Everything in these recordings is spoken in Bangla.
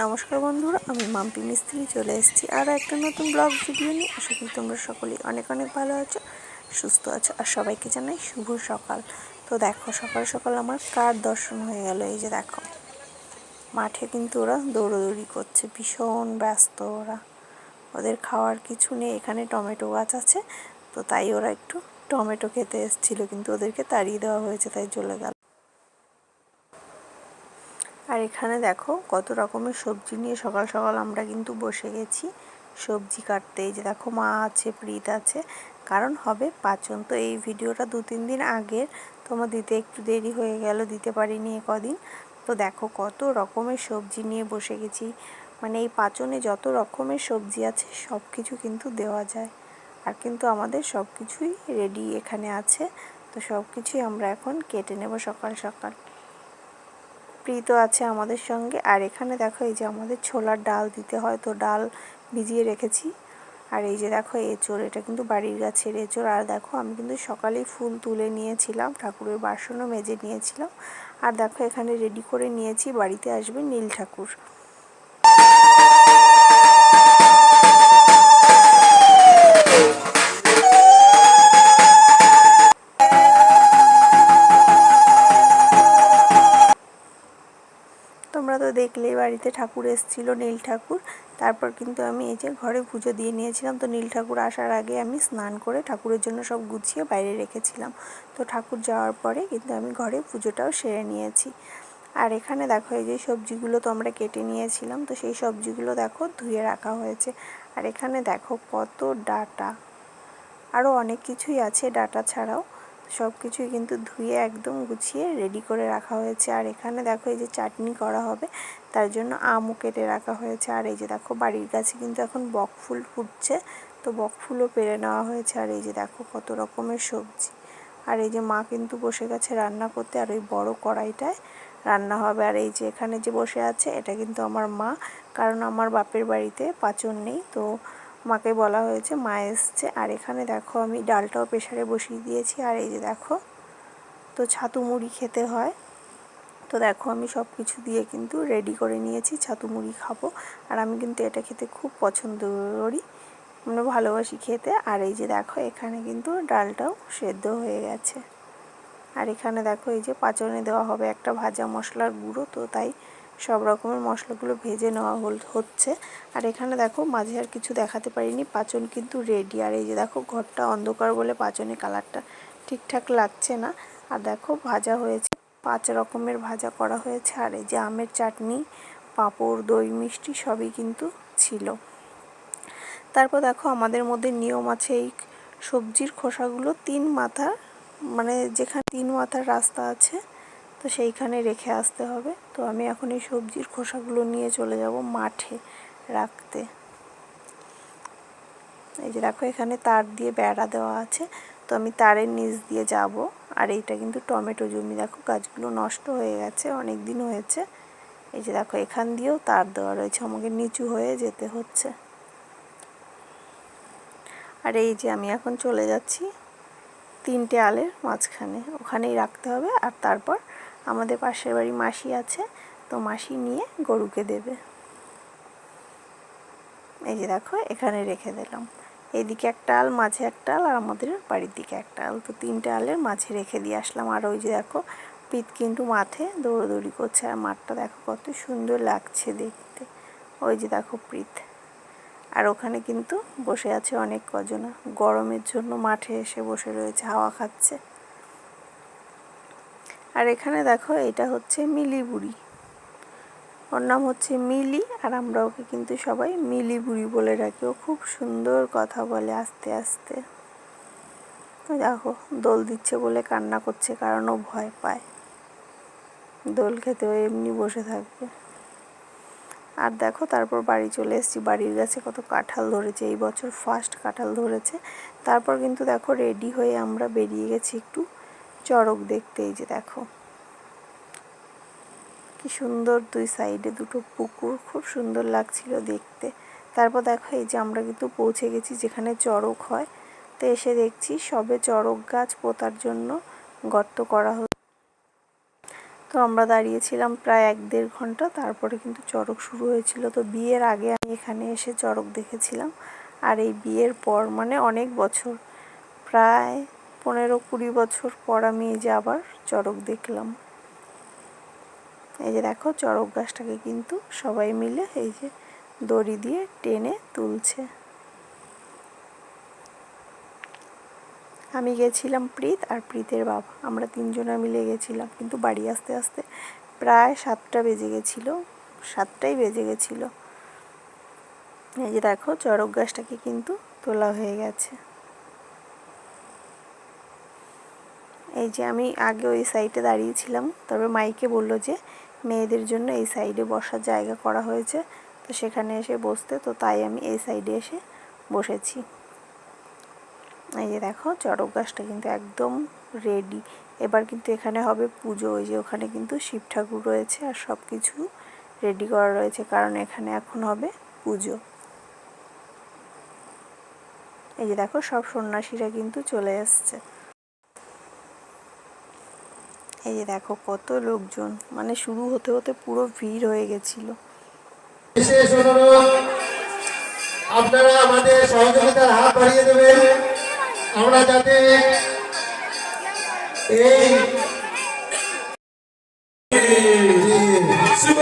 নমস্কার বন্ধুরা, আমি মাম্পি মিস্ত্রি চলে এসেছি আরও একটা নতুন ব্লগ ভিডিও নিয়ে। আশা করি তোমরা সকলেই অনেক অনেক ভালো আছো, সুস্থ আছো, আর সবাইকে জানাই শুভ সকাল। তো দেখো, সকাল সকাল আমার কার দর্শন হয়ে গেল, এই যে দেখো। মাঠে কিন্তু ওরা দৌড়োদৌড়ি করছে, ভীষণ ব্যস্ত ওরা। ওদের খাওয়ার কিছু নেই, এখানে টমেটো গাছ আছে, তো তাই ওরা একটু টমেটো খেতে এসেছিল, কিন্তু ওদেরকে তাড়িয়ে দেওয়া হয়েছে, তাই চলে গেল। আর এখানে দেখো কত রকমের সবজি নিয়ে সকাল সকাল আমরা কিন্তু বসে গেছি। সবজি কাটতে যে দেখো মা আছে, প্রীত আছে। কারণ হবে পাচন তো এই ভিডিওটা দু তিন দিন আগের তোমার দিতে একটু দেরি হয়ে গেল, দিতে পারিনি কদিন। তো দেখো কত রকমের সবজি নিয়ে বসে গেছি। মানে এই পাচনে যত রকমের সবজি আছে সব কিছু কিন্তু দেওয়া যায়। আর কিন্তু আমাদের সব কিছুই রেডি এখানে আছে। তো সব কিছুই আমরা এখন কেটে নেব সকাল সকাল। প্রীত আছে আমাদের সঙ্গে। আর এখানে দেখো এই যে আমাদের ছোলার ডাল দিতে হয়, তো ডাল ভিজিয়ে রেখেছি। আর এই যে দেখো এঁচোড় এটা কিন্তু বাড়ির গাছের চোর। আর দেখো, আমি কিন্তু সকালেই ফুল তুলে নিয়েছিলাম, ঠাকুরের বাসনও মেজে নিয়েছিলাম। আর দেখো, এখানে রেডি করে নিয়েছি, বাড়িতে আসবে নীল ঠাকুর। ঠাকুর এসেছিল, নীল ঠাকুর। তারপর কিন্তু আমি এই যে ঘরে পুজো দিয়ে নিয়েছিলাম, তো নীল ঠাকুর আসার আগে আমি স্নান করে ঠাকুরের জন্য সব গুছিয়ে বাইরে রেখেছিলাম। তো ঠাকুর যাওয়ার পরে কিন্তু আমি ঘরে পুজোটাও সেরে নিয়েছি। আর এখানে দেখো এই যে সবজিগুলো তো আমরা কেটে নিয়েছিলাম, তো সেই সবজিগুলো দেখো ধুয়ে রাখা হয়েছে। আর এখানে দেখো কত ডাটা। আরও অনেক কিছুই আছে ডাটা ছাড়াও। সব কিছুই কিন্তু ধুয়ে একদম গুছিয়ে রেডি করে রাখা হয়েছে। আর এখানে দেখো এই যে চাটনি করা হবে। তার জন্য আমও কেটে রাখা হয়েছে। আর এই যে দেখো, বাড়ির কাছে কিন্তু এখন বকফুল ফুটছে। তো বকফুলও পেরে নেওয়া হয়েছে। আর এই যে দেখো, কত রকমের সবজি। আর এই যে মা কিন্তু বসে গেছে রান্না করতে। আর ওই বড় কড়াইটায় রান্না হবে। আর এই যে এখানে যে বসে আছে, এটা কিন্তু আমার মা। কারণ আমার বাপের বাড়িতে পাচন নেই। তো মাকে বলা হয়েছে, মা এসছে। আর এখানে দেখো, আমি ডালটাও প্রেশারে বসিয়ে দিয়েছি। আর এই যে দেখো, তো ছাতু মুড়ি খেতে হয়। তো দেখো আমি সব কিছু দিয়ে কিন্তু রেডি করে নিয়েছি। ছাতু মুড়ি খাব। আর আমি কিন্তু এটা খেতে খুব পছন্দ করি মানে ভালোবাসি খেতে। আর এই যে দেখো, এখানে কিন্তু ডালটাও সেদ্ধ হয়ে গেছে। আর এখানে দেখো, এই যে পাচনে দেওয়া হবে একটা ভাজা মশলার গুঁড়ো। তো তাই সব রকমের মশলাগুলো ভেজে নেওয়া হচ্ছে। আর এখানে দেখো, মাঝে আর কিছু দেখাতে পারিনি। পাচন কিন্তু রেডি আর এই যে দেখো, ঘরটা অন্ধকার বলে পাচনে কালারটা ঠিকঠাক লাগছে না। আর দেখো, ভাজা হয়েছে। পাঁচ রকমের ভাজা করা হয়েছে আর এই যে আমের চাটনি, পাঁপড়, দই, মিষ্টি সবই কিন্তু ছিল। তারপর দেখো আমাদের মধ্যে নিয়ম আছে এই সবজির খোসাগুলো তিন মাথার মানে যেখানে তিন মাথার রাস্তা আছে, তো সেইখানে রেখে আসতে হবে। তো আমি এখন এই সবজির খোসাগুলো নিয়ে চলে যাব মাঠে রাখতে। এই যে দেখো এখানে তার দিয়ে বেড়া দেওয়া আছে, তো আমি তারের নিচ দিয়ে যাব। আর এইটা কিন্তু টমেটো জমি। দেখো গাছগুলো নষ্ট হয়ে গেছে, অনেক দিন হয়েছে। এই যে দেখো, এখান দিয়েও তার দেওয়া রয়েছে, আমাকে নিচু হয়ে যেতে হচ্ছে। আর এই যে আমি এখন চলে যাচ্ছি তিনটে আলের মাঝখানে, ওখানেই রাখতে হবে। আর তারপর আমাদের পাশের বাড়ি মাসি আছে, তো মাসি নিয়ে গরুকে দেবে। এই যে দেখো, এখানে রেখে দিলাম। এইদিকে একটা আল, মাঝে একটা আল আর আমাদের বাড়ির দিকে একটা আল। তো তিনটে আলের মাঝে রেখে দিয়ে আসলাম। আর ওই যে দেখো, পিত কিন্তু মাঠে দৌড়দৌড়ি করছে। আর মাঠটা দেখো কত সুন্দর লাগছে দেখতে। ওই যে দেখো প্রীত আর ওখানে কিন্তু বসে আছে অনেক কজনা। গরমের জন্য মাঠে এসে বসে রয়েছে, হাওয়া খাচ্ছে। আর এখানে দেখো, এটা হচ্ছে মিলি বুড়ি ওর নাম হচ্ছে মিলি আর আমরা ওকে কিন্তু সবাই মিলি বুড়ি বলে রাখি ও খুব সুন্দর কথা বলে আস্তে আস্তে। দেখো দোল দিচ্ছে বলে কান্না করছে কারণ ও ভয় পায়। দোল খেতে ও এমনি বসে থাকবে। আর দেখো তারপর বাড়ি চলে এসেছি। বাড়ির কাছে কত কাঁঠাল ধরেছে, এই বছর ফার্স্ট কাঁঠাল ধরেছে। তারপর কিন্তু দেখো রেডি হয়ে আমরা বেরিয়ে গেছি একটু চড়ক দেখতে, এই যে দেখো। কি সুন্দর দুই সাইডে দুটো পুকুর, খুব সুন্দর লাগছিল দেখতে। তারপর দেখো এই যে আমরা কিন্তু পৌঁছে গেছি যেখানে চড়ক হয়। তো এসে দেখছি সবে চড়ক গাছ পোতার জন্য গর্ত করা হচ্ছে তো আমরা দাঁড়িয়েছিলাম প্রায় এক দেড় ঘণ্টা, তারপরে কিন্তু চড়ক শুরু হয়েছিল। তো বিয়ের আগে আমি এখানে এসে চড়ক দেখেছিলাম। আর এই বিয়ের পর মানে অনেক বছর, প্রায় পনেরো কুড়ি বছর পর আমি এই যে আবার চড়ক দেখলাম। এই যে দেখো চড়ক গাছটাকে কিন্তু সবাই মিলে এই যে দড়ি দিয়ে টেনে তুলছে। আমি গেছিলাম প্রীত আর প্রীতের বাবা, আমরা তিনজনা মিলে গেছিলাম, কিন্তু বাড়ি আসতে আসতে প্রায় সাতটা বেজে গেছিল, সাতটাই বেজে গেছিল। এই যে দেখো চড়ক গাছটাকে কিন্তু তোলা হয়ে গেছে। এই যে আমি আগে ওই সাইডে দাঁড়িয়েছিলাম তবে মাইকে বলল যে মেয়েদের জন্য এই সাইডে বসার জায়গা করা হয়েছে, তো সেখানে এসে বসতে, তো তাই আমি এই সাইডে এসে বসেছি। এই যে দেখো, চড়ক গাছটা কিন্তু একদম রেডি এবার কিন্তু এখানে হবে পুজো, ওই যে ওখানে কিন্তু শিব ঠাকুর রয়েছে আর সব কিছু রেডি করা রয়েছে, কারণ এখানে এখন হবে পুজো। এই যে দেখো, সব সন্ন্যাসীরা কিন্তু চলে এসছে। এই যে দেখো কত লোকজন মানে শুরু হতে হতে পুরো ভিড় হয়ে গেছিল। বিশেষ অনুরোধ আপনারা আমাদের সহযোগিতার হাত বাড়িয়ে দেবেন। আমরা যাতে এই শিব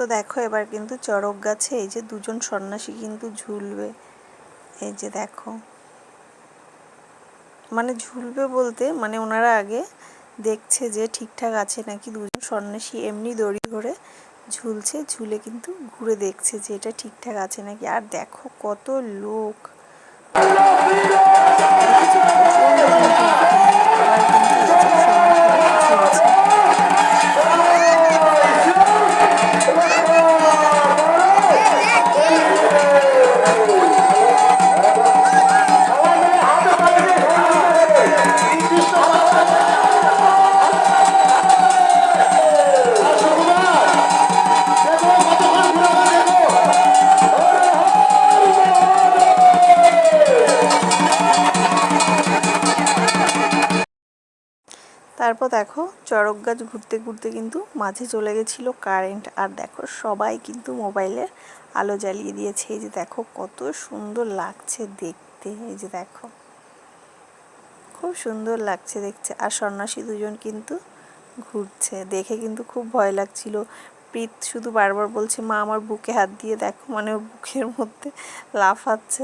তো দেখো এবার কিন্তু চড়ক গাছে এই যে দুজন সন্ন্যাসী কিন্তু ঝুলবে। এই যে দেখো। মানে ঝুলবে বলতে মানে ওনারা আগে দেখছে যে ঠিকঠাক আছে নাকি দুজন সন্ন্যাসী এমনি দড়ি ধরে ঝুলছে, ঝুলে কিন্তু ঘুরে দেখছে যে এটা ঠিকঠাক আছে নাকি। আর দেখো কত লোক। ঝুলছে। তারপর দেখো চড়ক গাছ ঘুরতে ঘুরতে কিন্তু মাঝে চলে গেছিল কারেন্ট। আর দেখো সবাই কিন্তু মোবাইলের আলো জ্বালিয়ে দিয়েছে। এই যে দেখো কত সুন্দর লাগছে দেখতে। এই যে দেখো, খুব সুন্দর লাগছে দেখছে আর সন্ন্যাসী দুজন কিন্তু ঘুরছে। দেখে কিন্তু খুব ভয় লাগছিল। প্রীত শুধু বারবার বলছে, মা, আমার বুকে হাত দিয়ে দেখো। মানে ওর বুকের মধ্যে লাফাচ্ছে।